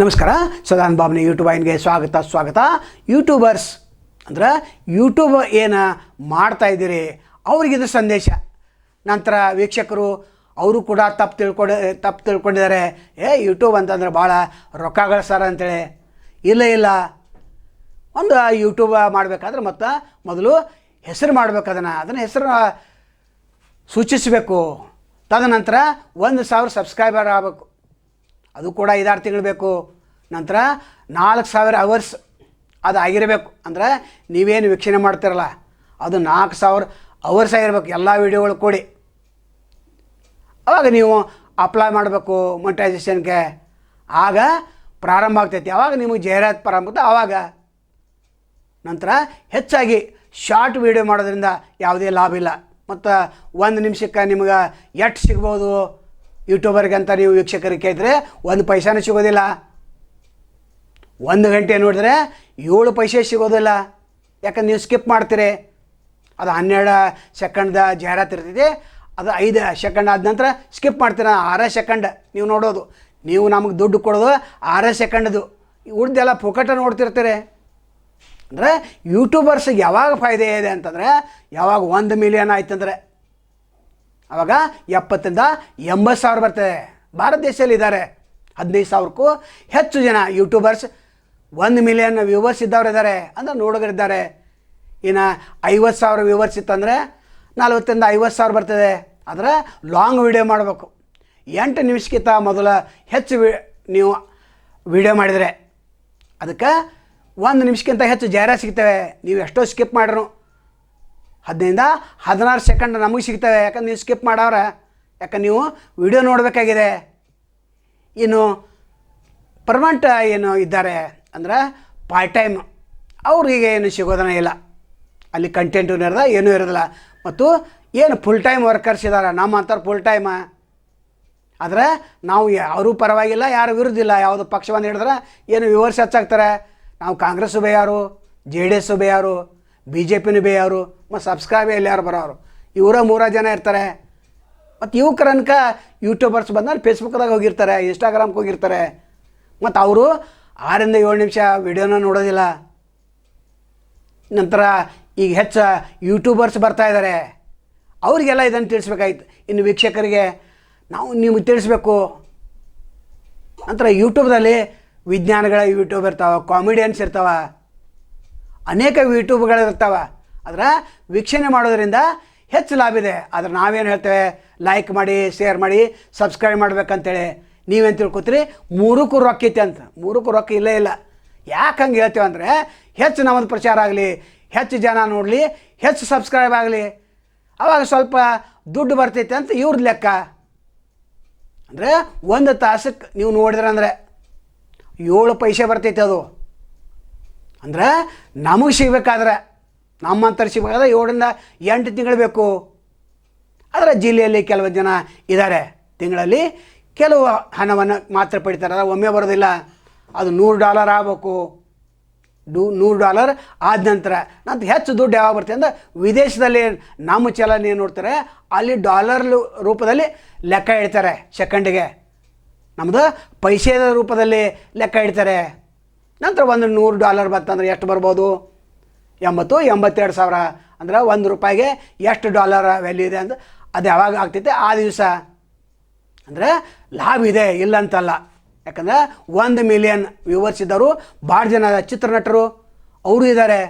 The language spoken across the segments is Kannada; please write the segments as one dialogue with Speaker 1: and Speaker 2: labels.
Speaker 1: ನಮಸ್ಕಾರ. ಸದಾನ್ ಬಾಬ್ನ ಯೂಟ್ಯೂಬ್ ಆಯ್ನಿಗೆ ಸ್ವಾಗತ ಸ್ವಾಗತ. ಯೂಟ್ಯೂಬರ್ಸ್ ಅಂದ್ರೆ ಯೂಟ್ಯೂಬ್ ಏನು ಮಾಡ್ತಾ ಇದ್ದೀರಿ ಅವ್ರಿಗಿದು ಸಂದೇಶ. ನಂತರ ವೀಕ್ಷಕರು ಅವರು ಕೂಡ ತಪ್ಪು ತಿಳ್ಕೊಂಡು, ತಪ್ಪು ತಿಳ್ಕೊಂಡಿದ್ದಾರೆ. ಏ ಯೂಟ್ಯೂಬ್ ಅಂತಂದ್ರೆ ಭಾಳ ರೊಕ್ಕ ಗಳಿಸ್ತಾರ ಅಂತೇಳಿ. ಇಲ್ಲ ಇಲ್ಲ. ಒಂದು ಯೂಟ್ಯೂಬ್ ಮಾಡಬೇಕಾದ್ರೆ ಮತ್ತು ಮೊದಲು ಹೆಸರು ಮಾಡ್ಬೇಕು ಅದನ್ನು ಅದನ್ನು ಹೆಸರು ಸೂಚಿಸಬೇಕು. ತದನಂತರ ಒಂದು ಸಾವಿರ ಸಬ್ಸ್ಕ್ರೈಬರ್ ಆಗಬೇಕು. ಅದು ಕೂಡ ಐದಾರು ತಿಂಗಳು ಬೇಕು ನಂತರ ನಾಲ್ಕು ಸಾವಿರ ಅವರ್ಸ್ ಅದು ಆಗಿರಬೇಕು. ಅಂದರೆ ನೀವೇನು ವೀಕ್ಷಣೆ ಮಾಡ್ತಿರಲ್ಲ, ಅದು ನಾಲ್ಕು ಸಾವಿರ ಅವರ್ಸ್ ಆಗಿರಬೇಕು. ಎಲ್ಲ ವೀಡಿಯೋಗಳು ಕೂಡಿ. ಅವಾಗ ನೀವು ಅಪ್ಲೈ ಮಾಡಬೇಕು ಮೊನಿಟೈಸೇಷನ್ಗೆ ಆಗ ಪ್ರಾರಂಭ ಆಗ್ತೈತಿ. ಆವಾಗ ನಿಮಗೆ ಜಾಹೀರಾತು ಪ್ರಾರಂಭ ಆಗ್ತದೆ ಆವಾಗ ನಂತರ ಹೆಚ್ಚಾಗಿ ಶಾರ್ಟ್ ವೀಡಿಯೋ ಮಾಡೋದ್ರಿಂದ ಯಾವುದೇ ಲಾಭ ಇಲ್ಲ. ಮತ್ತು ಒಂದು ನಿಮಿಷಕ್ಕೆ ನಿಮಗೆ ಎಷ್ಟು ಸಿಗ್ಬೋದು? ಯೂಟ್ಯೂಬರ್ಗೆ ಅಂತ ನೀವು ವೀಕ್ಷಕರಿಗೆ ಕೇಳಿದ್ರೆ ಒಂದು ಪೈಸಾನೂ ಸಿಗೋದಿಲ್ಲ. ಒಂದು ಗಂಟೆ ನೋಡಿದ್ರೆ ಏಳು ಪೈಸೆ ಸಿಗೋದಿಲ್ಲ. ಯಾಕಂದ್ರೆ ನೀವು ಸ್ಕಿಪ್ ಮಾಡ್ತೀರಿ. ಅದು ಹನ್ನೆರಡು ಸೆಕೆಂಡ್ದ ಜಾಹೀರಾತು ಇರ್ತೈತಿ. ಅದು ಐದು ಸೆಕೆಂಡ್ ಆದ ನಂತರ ಸ್ಕಿಪ್ ಮಾಡ್ತೀರ? ಆರೇ ಸೆಕೆಂಡ್ ನೀವು ನೋಡೋದು. ನೀವು ನಮಗೆ ದುಡ್ಡು ಕೊಡೋದು ಆರೇ ಸೆಕೆಂಡ್ದು. ಉಳ್ದೆಲ್ಲ ಪುಕಟ ನೋಡ್ತಿರ್ತೀರಿ. ಅಂದರೆ ಯೂಟ್ಯೂಬರ್ಸಿಗೆ ಯಾವಾಗ ಫಾಯ್ದೆ ಇದೆ ಅಂತಂದರೆ, ಯಾವಾಗ ಒಂದು ಮಿಲಿಯನ್ ಆಯ್ತಂದರೆ ಆವಾಗ ಎಪ್ಪತ್ತರಿಂದ ಎಂಬತ್ತು ಸಾವಿರ ಬರ್ತದೆ. ಭಾರತ ದೇಶದಲ್ಲಿ ಇದ್ದಾರೆ ಹದಿನೈದು ಸಾವಿರಕ್ಕೂ ಹೆಚ್ಚು ಜನ ಯೂಟ್ಯೂಬರ್ಸ್ ಒಂದು ಮಿಲಿಯನ್ ವ್ಯೂವರ್ಸ್ ಇದ್ದವ್ರು ಇದ್ದಾರೆ ಅಂದರೆ ನೋಡೋರಿದ್ದಾರೆ. ಇನ್ನು ಐವತ್ತು ಸಾವಿರ ವ್ಯೂವರ್ಸ್ ಇತ್ತಂದರೆ ನಲ್ವತ್ತರಿಂದ ಐವತ್ತು ಸಾವಿರ ಬರ್ತದೆ. ಆದರೆ ಲಾಂಗ್ ವಿಡಿಯೋ ಮಾಡಬೇಕು. ಎಂಟು ನಿಮಿಷಕ್ಕಿಂತ ಮೊದಲ ಹೆಚ್ಚು ವಿ, ನೀವು ವಿಡಿಯೋ ಮಾಡಿದರೆ. ಅದಕ್ಕೆ ಒಂದು ನಿಮಿಷಕ್ಕಿಂತ ಹೆಚ್ಚು ಜಾಹೀರಾತು ಸಿಗ್ತವೆ. ನೀವು ಎಷ್ಟೋ ಸ್ಕಿಪ್ ಮಾಡ್ರು ಹದಿನೈದಿಂದ ಹದಿನಾರು ಸೆಕೆಂಡ್ ನಮಗೆ ಸಿಗ್ತವೆ. ಯಾಕಂದ್ರೆ ನೀವು ಸ್ಕಿಪ್ ಮಾಡವ್ರೆ. ಯಾಕಂದ್ರೆ ನೀವು ವಿಡಿಯೋ ನೋಡಬೇಕಾಗಿದೆ. ಇನ್ನು ಪರ್ಮನೆಂಟ್ ಏನು ಇದ್ದಾರೆ ಅಂದ್ರೆ ಪಾರ್ಟ್ ಟೈಮ್ ಅವ್ರಿಗೆ ಏನು ಸಿಗೋದನ್ನ ಇಲ್ಲ. ಅಲ್ಲಿ ಕಂಟೆಂಟು ಇರೋದ ಏನೂ ಇರೋದಿಲ್ಲ. ಮತ್ತು ಏನು ಫುಲ್ ಟೈಮ್ ವರ್ಕರ್ಸ್ ಇದ್ದಾರೆ ನಮ್ಮ ಅಂತಾರೆ ಫುಲ್ ಟೈಮ ಆದರೆ ನಾವು ಯಾರೂ ಪರವಾಗಿಲ್ಲ, ಯಾರು ವಿರುದ್ಧಿಲ್ಲ ಯಾವುದು ಪಕ್ಷವನ್ನು ಹಿಡಿದ್ರೆ ಏನು ವಿವರ್ಸ್ ಹೆಚ್ಚಾಗ್ತಾರೆ. ನಾವು ಕಾಂಗ್ರೆಸ್ಸು ಬೇಯಾರು ಜೆ ಡಿ ಎಸ್ಸು ಬೇಯಾರು ಬಿ ಜೆ ಪಿನೂ ಅವರು ಮತ್ತು ಸಬ್ಸ್ಕ್ರೈಬ್ ಎಲ್ಲಿ ಯಾರು ಬರೋರು ಇವರ ಮೂರ ಜನ ಇರ್ತಾರೆ. ಮತ್ತು ಯುವಕರನ್ಕ ಯೂಟ್ಯೂಬರ್ಸ್ ಬಂದಾಗ ಫೇಸ್ಬುಕ್ದಾಗ ಹೋಗಿರ್ತಾರೆ, ಇನ್ಸ್ಟಾಗ್ರಾಮ್ಗೆ ಹೋಗಿರ್ತಾರೆ. ಮತ್ತು ಅವರು ಆರಿಂದ ಏಳು ನಿಮಿಷ ವಿಡಿಯೋನ ನೋಡೋದಿಲ್ಲ. ನಂತರ ಈಗ ಹೆಚ್ಚು ಯೂಟ್ಯೂಬರ್ಸ್ ಬರ್ತಾ ಇದ್ದಾರೆ ಅವರಿಗೆಲ್ಲ ಇದನ್ನು ತಿಳಿಸ್ಬೇಕಾಯ್ತು. ಇನ್ನು ವೀಕ್ಷಕರಿಗೆ ನಾವು ನೀವು ತಿಳಿಸ್ಬೇಕು. ನಂತರ ಯೂಟ್ಯೂಬ್ದಲ್ಲಿ ವಿಜ್ಞಾನಗಳ ಯೂಟ್ಯೂಬ್ ಇರ್ತಾವೆ, ಕಾಮಿಡಿಯನ್ಸ್ ಇರ್ತಾವೆ. ಅನೇಕ ಯೂಟ್ಯೂಬ್ಗಳು ಇರ್ತಾವೆ ಆದರೆ ವೀಕ್ಷಣೆ ಮಾಡೋದರಿಂದ ಹೆಚ್ಚು ಲಾಭ ಇದೆ. ಆದರೆ ನಾವೇನು ಹೇಳ್ತೇವೆ? ಲೈಕ್ ಮಾಡಿ ಶೇರ್ ಮಾಡಿ ಸಬ್ಸ್ಕ್ರೈಬ್ ಮಾಡ್ಬೇಕಂತೇಳಿ ನೀವೇನು ತಿಳ್ಕೊತೀರಿ? ಮೂರಕ್ಕೂ ರೊಕ್ಕ ಐತೆ ಅಂತ. ಮೂರಕ್ಕೂ ರೊಕ್ಕ ಇಲ್ಲೇ ಇಲ್ಲ. ಯಾಕೆ ಹಂಗೆ ಹೇಳ್ತೇವೆ ಅಂದರೆ ಹೆಚ್ಚು ನಮ್ಮದು ಪ್ರಚಾರ ಆಗಲಿ, ಹೆಚ್ಚು ಜನ ನೋಡಲಿ, ಹೆಚ್ಚು ಸಬ್ಸ್ಕ್ರೈಬ್ ಆಗಲಿ. ಅವಾಗ ಸ್ವಲ್ಪ ದುಡ್ಡು ಬರ್ತೈತೆ ಅಂತ ಇವ್ರದ್ದು ಲೆಕ್ಕ. ಅಂದರೆ ಒಂದು ತಾಸಕ್ಕೆ ನೀವು ನೋಡಿದ್ರೆ ಅಂದರೆ ಏಳು ಪೈಸೆ ಬರ್ತೈತೆ ಅದು. ಅಂದ್ರೆ ನಮಗೆ ಸಿಗ್ಬೇಕಾದ್ರೆ ನಮ್ಮಂತರ ಸಿಗಬೇಕಾದ್ರೆ ಏಳರಿಂದ ಎಂಟು ತಿಂಗಳು ಬೇಕು. ಆದರೆ ಜಿಲ್ಲೆಯಲ್ಲಿ ಕೆಲವು ಜನ ಇದ್ದಾರೆ ತಿಂಗಳಲ್ಲಿ ಕೆಲವು ಹಣವನ್ನು ಮಾತ್ರ ಪಡಿತಾರೆ. ಒಮ್ಮೆ ಬರೋದಿಲ್ಲ. ಅದು ನೂರು ಡಾಲರ್ ಆಗಬೇಕು. ಡೂ ನೂರು ಡಾಲರ್ ಆದ ನಂತರ ನಂತರ ಹೆಚ್ಚು ದುಡ್ಡು ಯಾವಾಗ ಬರ್ತದೆ ಅಂದರೆ ವಿದೇಶದಲ್ಲಿ ನಮ್ಮ ಚಲನ ಏನು ನೋಡ್ತಾರೆ, ಅಲ್ಲಿ ಡಾಲರ್ ರೂಪದಲ್ಲಿ ಲೆಕ್ಕ ಇಡ್ತಾರೆ ಸೆಕೆಂಡಿಗೆ ನಮ್ಮದು ಪೈಸೆದ ರೂಪದಲ್ಲಿ ಲೆಕ್ಕ ಇಡ್ತಾರೆ. ನಂತರ ಒಂದು ನೂರು ಡಾಲರ್ ಬಂತಂದ್ರೆ ಎಷ್ಟು ಬರ್ಬೋದು? ಎಂಬತ್ತು, ಎಂಬತ್ತೆರಡು ಸಾವಿರ. ಅಂದ್ರೆ ಒಂದು ರೂಪಾಯಿಗೆ ಎಷ್ಟು ಡಾಲರ್ ವ್ಯಾಲ್ಯೂ ಇದೆ ಅಂತ ಅದು ಯಾವಾಗ ಆಗ್ತೈತೆ? ಆ ದಿವಸ. ಅಂದರೆ ಲಾಭ ಇದೆ, ಇಲ್ಲ ಅಂತಲ್ಲ. ಯಾಕಂದ್ರೆ ಒಂದು ಮಿಲಿಯನ್ ವ್ಯೂವರ್ಸ್ ಇದ್ದವರು, ಭಾಳ ಜನ ಚಿತ್ರನಟರು, ಅವರು ಇದ್ದಾರೆ.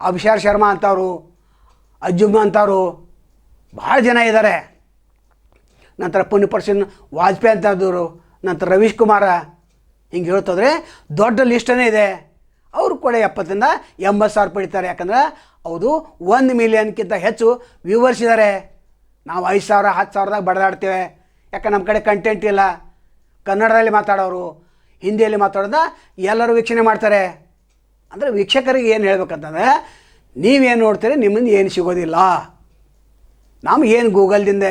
Speaker 1: ಅಭಿಷಾರ್ ಶರ್ಮಾ ಅಂತವರು, ಅಜ್ಜುಮ್ಮ ಅಂತವರು, ಭಾಳ ಜನ ಇದ್ದಾರೆ. ನಂತರ ಪುಣ್ಯಪರ್ಸನ್ ವಾಜಪೇಯಿ ಅಂತದವರು ನಂತರ ರವೀಶ್ ಕುಮಾರ ಹಿಂಗೆ ಹೇಳ್ತೋದ್ರೆ ದೊಡ್ಡ ಲಿಸ್ಟನೇ ಇದೆ. ಅವರು ಕೂಡ ಎಪ್ಪತ್ತರಿಂದ ಎಂಬತ್ತು ಸಾವಿರ ಪಡಿತಾರೆ ಯಾಕಂದ್ರೆ ಹೌದು, ಒಂದು ಮಿಲಿಯನ್ಕ್ಕಿಂತ ಹೆಚ್ಚು ವ್ಯೂವರ್ಸ್ ಇದ್ದಾರೆ ನಾವು ಐದು ಸಾವಿರ, ಹತ್ತು ಸಾವಿರದಾಗ ಬಡದಾಡ್ತೇವೆ. ಯಾಕೆ ನಮ್ಮ ಕಡೆ ಕಂಟೆಂಟ್ ಇಲ್ಲ. ಕನ್ನಡದಲ್ಲಿ ಮಾತಾಡೋರು, ಹಿಂದಿಯಲ್ಲಿ ಮಾತಾಡೋದ ಎಲ್ಲರೂ ವೀಕ್ಷಣೆ ಮಾಡ್ತಾರೆ. ಅಂದರೆ ವೀಕ್ಷಕರಿಗೆ ಏನು ಹೇಳ್ಬೇಕಂತಂದ್ರೆ, ನೀವೇನು ನೋಡ್ತೀರಿ, ನಿಮ್ಮಿಂದ ಏನು ಸಿಗೋದಿಲ್ಲ. ನಮ್ಗೆ ಏನು ಗೂಗಲ್ದಿಂದ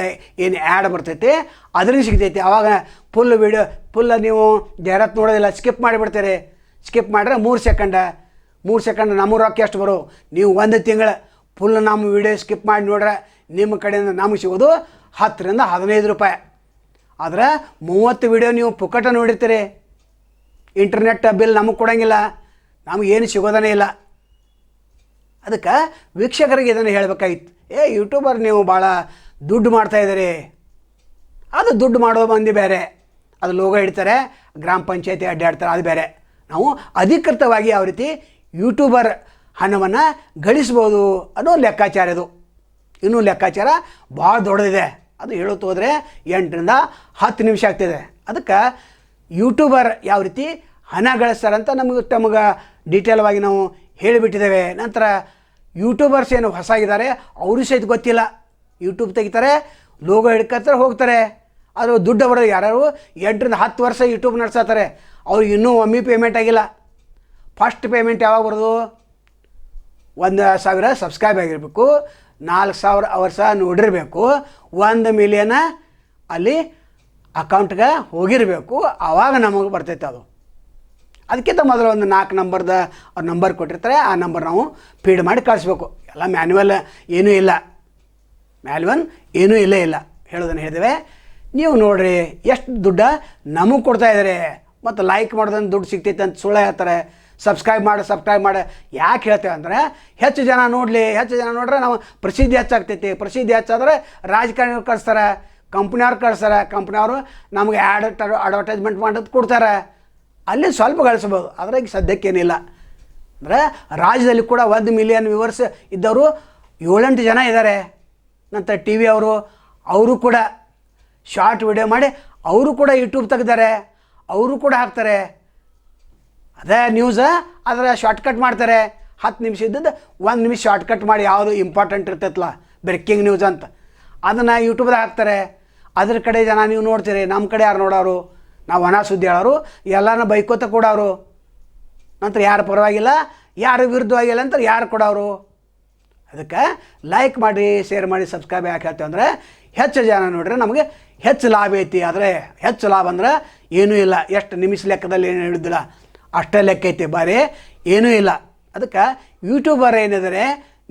Speaker 1: ಏನು ಆ್ಯಡ್ ಬರ್ತೈತಿ ಅದರಿಂದ ಸಿಗ್ತೈತಿ. ಆವಾಗ ಫುಲ್ ವಿಡಿಯೋ ಫುಲ್ ನೀವು ಜಾಹೀರಾತು ನೋಡೋದಿಲ್ಲ ಸ್ಕಿಪ್ ಮಾಡಿಬಿಡ್ತೀರಿ. ಸ್ಕಿಪ್ ಮಾಡಿದ್ರೆ ಮೂರು ಸೆಕೆಂಡ ಮೂರು ಸೆಕೆಂಡ್ ನಮ್ಮ ರೊಕ್ಕ ಎಷ್ಟು ಬರೋ, ನೀವು ಒಂದು ತಿಂಗಳು ಫುಲ್ ನಮ್ಮ ವಿಡಿಯೋ ಸ್ಕಿಪ್ ಮಾಡಿ ನೋಡ್ರೆ ನಿಮ್ಮ ಕಡೆಯಿಂದ ನಮಗೆ ಸಿಗೋದು ಹತ್ತರಿಂದ ಹದಿನೈದು ರೂಪಾಯಿ. ಆದರೆ ಮೂವತ್ತು ವಿಡಿಯೋ ನೀವು ಪುಕ್ಕಟ ನೋಡಿರ್ತೀರಿ. ಇಂಟರ್ನೆಟ್ ಬಿಲ್ ನಮಗೆ ಕೊಡೋಂಗಿಲ್ಲ ನಮಗೇನು ಸಿಗೋದನೇ ಇಲ್ಲ. ಅದಕ್ಕೆ ವೀಕ್ಷಕರಿಗೆ ಇದನ್ನು ಹೇಳಬೇಕಾಗಿತ್ತು ಏ ಯೂಟ್ಯೂಬರ್ ನೀವು ಭಾಳ ದುಡ್ಡು ಮಾಡ್ತಾಯಿದ್ದೀರಿ ಅದು ದುಡ್ಡು ಮಾಡೋ ಮಂದಿ ಬೇರೆ. ಅದು ಲೋಗೋ ಇಡ್ತಾರೆ, ಗ್ರಾಮ ಪಂಚಾಯತಿ ಅಡ್ಡಾಡ್ತಾರೆ, ಅದು ಬೇರೆ. ನಾವು ಅಧಿಕೃತವಾಗಿ ಯಾವ ರೀತಿ ಯೂಟ್ಯೂಬರ್ ಹಣವನ್ನು ಗಳಿಸ್ಬೋದು ಅನ್ನೋ ಲೆಕ್ಕಾಚಾರ ಇದು. ಇನ್ನೂ ಲೆಕ್ಕಾಚಾರ ಭಾಳ ದೊಡ್ಡದಿದೆ. ಅದು ಹೇಳುತ್ತ ಹೋದರೆ ಎಂಟರಿಂದ ಹತ್ತು ನಿಮಿಷ ಆಗ್ತಿದೆ. ಅದಕ್ಕೆ ಯೂಟ್ಯೂಬರ್ ಯಾವ ರೀತಿ ಹಣ ಗಳಿಸ್ತಾರಂತ ನಮಗೆ ತಮಗೆ ಡೀಟೇಲ್ವಾಗಿ ನಾವು ಹೇಳಿಬಿಟ್ಟಿದ್ದೇವೆ. ನಂತರ ಯೂಟ್ಯೂಬರ್ಸ್ ಏನು ಹೊಸ ಇದ್ದಾರೆ ಅವರು ಸಹಿತ ಗೊತ್ತಿಲ್ಲ. ಯೂಟ್ಯೂಬ್ ತೆಗಿತಾರೆ, ಲೋಗೋ ಹಿಡ್ಕತ್ತಾರೆ ಹೋಗ್ತಾರೆ. ಅದು ದುಡ್ಡು ಬರೋದು ಯಾರು ಎಂಟರಿಂದ ಹತ್ತು ವರ್ಷ ಯೂಟ್ಯೂಬ್ ನಡೆಸತ್ತಾರೆ ಅವ್ರು ಇನ್ನೂ ಒಮ್ಮೆ ಪೇಮೆಂಟ್ ಆಗಿಲ್ಲ. ಫಸ್ಟ್ ಪೇಮೆಂಟ್ ಯಾವಾಗ ಬರೋದು? ಒಂದು ಸಾವಿರ ಸಬ್ಸ್ಕ್ರೈಬ್ ಆಗಿರಬೇಕು. ನಾಲ್ಕು ಸಾವಿರ ವರ್ಷ ನೋಡಿರಬೇಕು. ಒಂದು ಮಿಲಿಯನ ಅಲ್ಲಿ ಅಕೌಂಟ್ಗೆ ಹೋಗಿರಬೇಕು. ಆವಾಗ ನಮಗೆ ಬರ್ತೈತೆ ಅದು. ಅದಕ್ಕಿಂತ ಮೊದಲು ಒಂದು ನಾಲ್ಕು ನಂಬರ್ದ ಅವ್ರ ನಂಬರ್ ಕೊಟ್ಟಿರ್ತಾರೆ, ಆ ನಂಬರ್ ನಾವು ಫೀಡ್ ಮಾಡಿ ಕಳಿಸ್ಬೇಕು. ಎಲ್ಲ ಮ್ಯಾನ್ಯುವಲ್ ಏನೂ ಇಲ್ಲ. ಮ್ಯಾನ್ಯುವಲ್ ಏನೂ ಇಲ್ಲೇ ಇಲ್ಲ. ಹೇಳೋದನ್ನು ಹೇಳಿದ್ದೇವೆ. ನೀವು ನೋಡಿರಿ, ಎಷ್ಟು ದುಡ್ಡು ನಮಗೆ ಕೊಡ್ತಾ ಇದ್ದಾರೆ ಮತ್ತು ಲೈಕ್ ಮಾಡೋದನ್ನು ದುಡ್ಡು ಸಿಗ್ತೈತೆ ಅಂತ ಸುಳ್ಳು ಹೇಳ್ತಾರೆ. ಸಬ್ಸ್ಕ್ರೈಬ್ ಮಾಡಿ ಸಬ್ಸ್ಕ್ರೈಬ್ ಮಾಡಿ. ಯಾಕೆ ಹೇಳ್ತೇವೆ ಅಂದರೆ, ಹೆಚ್ಚು ಜನ ನೋಡಲಿ, ಹೆಚ್ಚು ಜನ ನೋಡ್ರೆ ನಾವು ಪ್ರಸಿದ್ಧಿ ಹೆಚ್ಚಾಗ್ತೈತಿ. ಪ್ರಸಿದ್ಧಿ ಹೆಚ್ಚಾದ್ರೆ ರಾಜಕಾರಣಿಗಳು ಕಳಿಸ್ತಾರೆ ಕಂಪ್ನಿಯವ್ರು ಕಳಿಸ್ತಾರೆ. ಕಂಪ್ನಿಯವರು ನಮಗೆ ಆ್ಯಡ್ ಅಡ್ವರ್ಟೈಸ್ಮೆಂಟ್ ಮಾಡೋದು ಕೊಡ್ತಾರೆ. ಅಲ್ಲಿ ಸ್ವಲ್ಪ ಗಳಿಸ್ಬೋದು ಅದ್ರಾಗ ಸದ್ಯಕ್ಕೇನಿಲ್ಲ. ಅಂದರೆ ರಾಜ್ಯದಲ್ಲಿ ಕೂಡ ಒಂದು ಮಿಲಿಯನ್ ವ್ಯೂವರ್ಸ್ ಇದ್ದವರು ಏಳೆಂಟು ಜನ ಇದ್ದಾರೆ. ನಂತರ ಟಿ ವಿ ಅವರು ಅವರು ಕೂಡ ಶಾರ್ಟ್ ವಿಡಿಯೋ ಮಾಡಿ, ಅವರು ಕೂಡ ಯೂಟ್ಯೂಬ್ ತೆಗ್ದಾರೆ. ಅವರು ಕೂಡ ಹಾಕ್ತಾರೆ. ಅದೇ ನ್ಯೂಸ ಅದರ ಶಾರ್ಟ್ಕಟ್ ಮಾಡ್ತಾರೆ. ಹತ್ತು ನಿಮಿಷ ಇದ್ದದ್ದು ಒಂದು ನಿಮಿಷ ಶಾರ್ಟ್ಕಟ್ ಮಾಡಿ ಯಾವುದು ಇಂಪಾರ್ಟೆಂಟ್ ಇರ್ತೈತಲ್ಲ ಬ್ರೇಕಿಂಗ್ ನ್ಯೂಸ್ ಅಂತ. ಅದನ್ನು ಯೂಟ್ಯೂಬ್ದಾಗ ಹಾಕ್ತಾರೆ. ಅದ್ರ ಕಡೆ ಜನ ನೀವು ನೋಡ್ತೀರಿ. ನಮ್ಮ ಕಡೆ ಯಾರು ನೋಡೋರು? ನಾವು ಒಣ ಸುದ್ದಿ ಹೇಳೋರು ಎಲ್ಲನೂ ಬೈಕೋತ ಕೊಡೋರು ನಂತರ ಯಾರು ಪರವಾಗಿಲ್ಲ, ಯಾರು ವಿರುದ್ಧವಾಗಿಲ್ಲ ಅಂತ ಯಾರು ಕೊಡೋರು ಅದಕ್ಕೆ ಲೈಕ್ ಮಾಡಿ ಶೇರ್ ಮಾಡಿ ಸಬ್ಸ್ಕ್ರೈಬ್ ಯಾಕೆ ಹೇಳ್ತೇವೆ ಅಂದರೆ, ಹೆಚ್ಚು ಜನ ನೋಡ್ರೆ ನಮಗೆ ಹೆಚ್ಚು ಲಾಭ ಐತಿ. ಆದರೆ ಹೆಚ್ಚು ಲಾಭ ಅಂದ್ರೆ ಏನೂ ಇಲ್ಲ. ಎಷ್ಟು ನಿಮಿಷ ಲೆಕ್ಕದಲ್ಲಿ ಏನು ಹಿಡಿದಿಲ್ಲ ಅಷ್ಟೇ ಲೆಕ್ಕ ಐತಿ ಬಾರಿ. ಏನೂ ಇಲ್ಲ. ಅದಕ್ಕೆ ಯೂಟ್ಯೂಬರ್ ಏನಿದ್ದಾರೆ,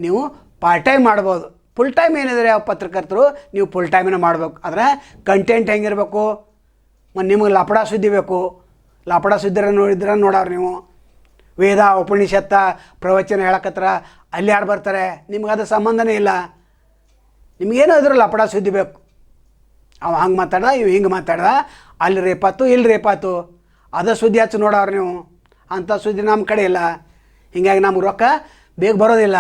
Speaker 1: ನೀವು ಪಾರ್ಟ್ ಟೈಮ್ ಮಾಡ್ಬೋದು. ಫುಲ್ ಟೈಮ್ ಏನಿದ್ದಾರೆ ಯಾವ ಪತ್ರಕರ್ತರು, ನೀವು ಫುಲ್ ಟೈಮಿನ ಮಾಡ್ಬೇಕು. ಆದರೆ ಕಂಟೆಂಟ್ ಹೆಂಗಿರಬೇಕು? ಮತ್ತು ನಿಮಗೆ ಲಪಡ ಸುದ್ದಿ ಬೇಕು. ಲಪಡ ಸುದ್ದಿರ ನೋಡಿದ್ರೆ ನೋಡೋರು ನೀವು. ವೇದ, ಉಪನಿಷತ್ತ, ಪ್ರವಚನ ಹೇಳಕತ್ರ ಅಲ್ಲಿ ಯಾರು ಬರ್ತಾರೆ? ನಿಮ್ಗೆ ಅದು ಸಂಬಂಧನೇ ಇಲ್ಲ. ನಿಮಗೇನೋ ಇದ್ರೂ ಲಪಡ ಸುದ್ದಿ ಬೇಕು. ಅವ ಹಂಗೆ ಮಾತಾಡ್ದ, ಇವು ಹಿಂಗೆ ಮಾತಾಡ್ದ. ಅಲ್ಲಿ ರೇಪಾತು ಇಲ್ಲಿ ರೇಪಾತು ಅದ ಸುದ್ದಿ ಹಚ್ಚಿ ನೋಡೋರು ನೀವು. ಅಂಥ ಸುದ್ದಿ ನಮ್ಮ ಕಡೆ ಇಲ್ಲ. ಹೀಗಾಗಿ ನಮ್ಗೆ ರೊಕ್ಕ ಬೇಗ ಬರೋದಿಲ್ಲ.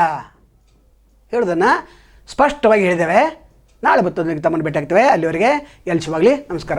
Speaker 1: ಹೇಳ್ದನ್ನ ಸ್ಪಷ್ಟವಾಗಿ ಹೇಳಿದ್ದೇವೆ. ನಾಳೆ ಬರ್ತದೆ ತಮ್ಮನ್ನು ಭೇಟಿ ಆಗ್ತೇವೆ ಅಲ್ಲಿವರೆಗೆ ಎಲ್ಲಿ ಶಿವಾಗಲಿ ನಮಸ್ಕಾರ.